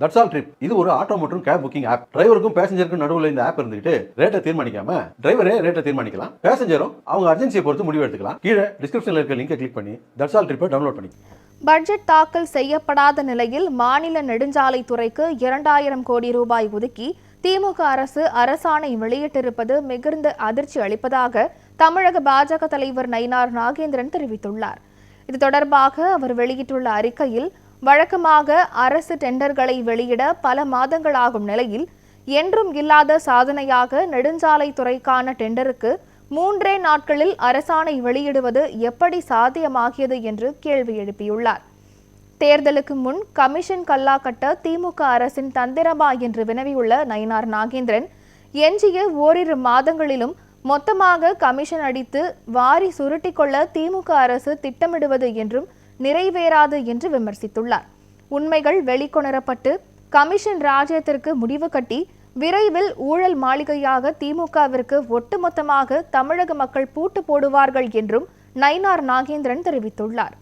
That's all trip இது ஒரு auto மற்றும் கேப் புக்கிங் ஆப் டிரைவருக்கும் பேசஞ்சருக்கும் நடுவில் இந்த ஆப் இருந்துட்டு ரேட்டை தீர்மானிக்காம டிரைவரே ரேட்டை தீர்மானிக்கலாம். பேசஞ்சரும் அவங்க அர்ஜென்சியை பொறுத்து முடிவு எடுத்துக்கலாம். கீழே டிஸ்கிரிப்ஷனில் இருக்க லிங்கை கிளிக் பண்ணி தட்ஸ் ஆல் ட்ரிப்பை டவுன்லோட் பண்ணி. பட்ஜெட் தாக்கல் செய்யப்படாத நிலையில் மாநில நெடுஞ்சாலைத்துறைக்கு இரண்டாயிரம் கோடி ரூபாய் ஒதுக்கி திமுக அரசு அரசாணை வெளியிட்டிருப்பது மிகுந்த அதிர்ச்சி அளிப்பதாக தமிழக பாஜக தலைவர் நயினார் நாகேந்திரன் தெரிவித்துள்ளார். இது தொடர்பாக அவர் வெளியிட்டுள்ள அறிக்கையில் வழக்கமாக அரசு டெண்டர்களை வெளியிட பல மாதங்களாகும் நிலையில் என்றும் இல்லாத சாதனையாக நெடுஞ்சாலை துறைக்கான டெண்டருக்கு மூன்றே நாட்களில் அரசாணை வெளியிடுவது எப்படி சாத்தியமாகியது என்று கேள்வி எழுப்பியுள்ளார். தேர்தலுக்கு முன் கமிஷன் கல்லா கட்ட திமுக அரசின் தந்திரமா என்று வினவியுள்ள நயினார் நாகேந்திரன் எஞ்சிய ஓரிரு மாதங்களிலும் மொத்தமாக கமிஷன் அடித்து வாரி சுருட்டிக்கொள்ள திமுக அரசு திட்டமிடுவது என்றும் நிறைவேறாது என்று விமர்சித்துள்ளார். உண்மைகள் வெளிக்கொணரப்பட்டு கமிஷன் ராஜ்யத்திற்கு முடிவு கட்டி விரைவில் ஊழல் மாளிகையாக திமுகவிற்கு ஒட்டுமொத்தமாக தமிழக மக்கள் பூட்டு போடுவார்கள் என்றும் நயினார் நாகேந்திரன் தெரிவித்துள்ளார்.